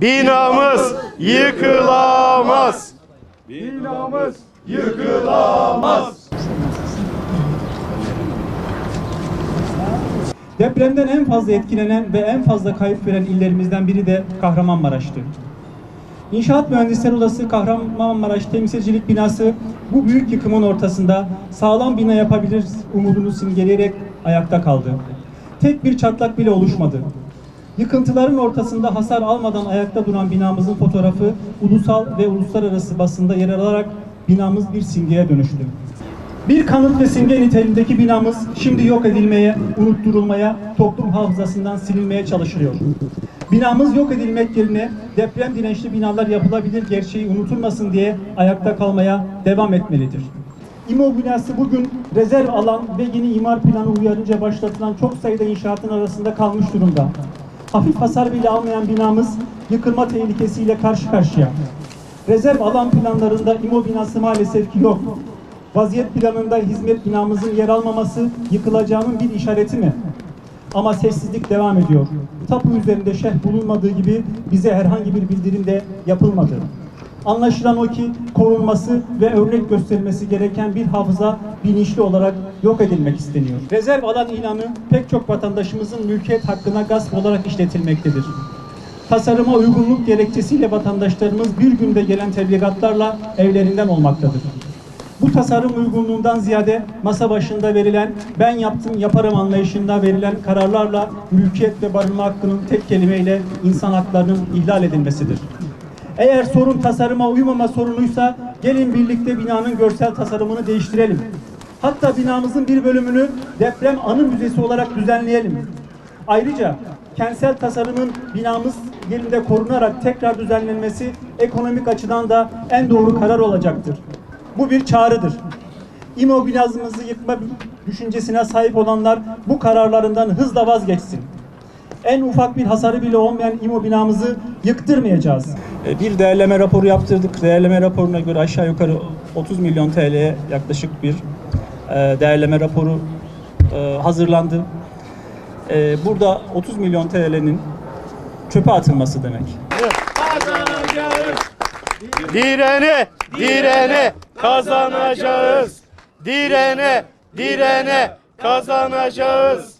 Binamız yıkılamaz. Binamız yıkılamaz. Depremden en fazla etkilenen ve en fazla kayıp veren illerimizden biri de Kahramanmaraş'tı. İnşaat Mühendisleri Odası Kahramanmaraş Temsilcilik Binası bu büyük yıkımın ortasında sağlam bina yapabilir umudunu simgeleyerek ayakta kaldı. Tek bir çatlak bile oluşmadı. Yıkıntıların ortasında hasar almadan ayakta duran binamızın fotoğrafı ulusal ve uluslararası basında yer alarak binamız bir simgeye dönüştü. Bir kanıt ve simge niteliğindeki binamız şimdi yok edilmeye, unutturulmaya, toplum hafızasından silinmeye çalışılıyor. Binamız yok edilmek yerine deprem dirençli binalar yapılabilir gerçeği unutulmasın diye ayakta kalmaya devam etmelidir. İMO binası bugün rezerv alan ve yeni imar planı uyarınca başlatılan çok sayıda inşaatın arasında kalmış durumda. Hafif hasar bile almayan binamız yıkılma tehlikesiyle karşı karşıya. Rezerv alan planlarında İMO binası maalesef ki yok. Vaziyet planında hizmet binamızın yer almaması yıkılacağının bir işareti mi? Ama sessizlik devam ediyor. Tapu üzerinde şerh bulunmadığı gibi bize herhangi bir bildirim de yapılmadı. Anlaşılan o ki korunması ve örnek gösterilmesi gereken bir hafıza bilinçli olarak yok edilmek isteniyor. Rezerv alan ilanı pek çok vatandaşımızın mülkiyet hakkına gasp olarak işletilmektedir. Tasarıma uygunluk gerekçesiyle vatandaşlarımız bir günde gelen tebligatlarla evlerinden olmaktadır. Bu tasarım uygunluğundan ziyade masa başında verilen ben yaptım yaparım anlayışında verilen kararlarla mülkiyet ve barınma hakkının tek kelimeyle insan haklarının ihlal edilmesidir. Eğer sorun tasarıma uymama sorunuysa gelin birlikte binanın görsel tasarımını değiştirelim. Hatta binamızın bir bölümünü deprem anı müzesi olarak düzenleyelim. Ayrıca kentsel tasarımın binamız yerinde korunarak tekrar düzenlenmesi ekonomik açıdan da en doğru karar olacaktır. Bu bir çağrıdır. İMO binamızı yıkma düşüncesine sahip olanlar bu kararlarından hızla vazgeçsin. En ufak bir hasarı bile olmayan İMO binamızı yıktırmayacağız. E, Bir değerleme raporu yaptırdık. Değerleme raporuna göre aşağı yukarı 30 milyon TL'ye yaklaşık bir e, değerleme raporu e, hazırlandı. Burada 30 milyon TL'nin çöpe atılması demek. Direne, direne kazanacağız. Direne, direne kazanacağız.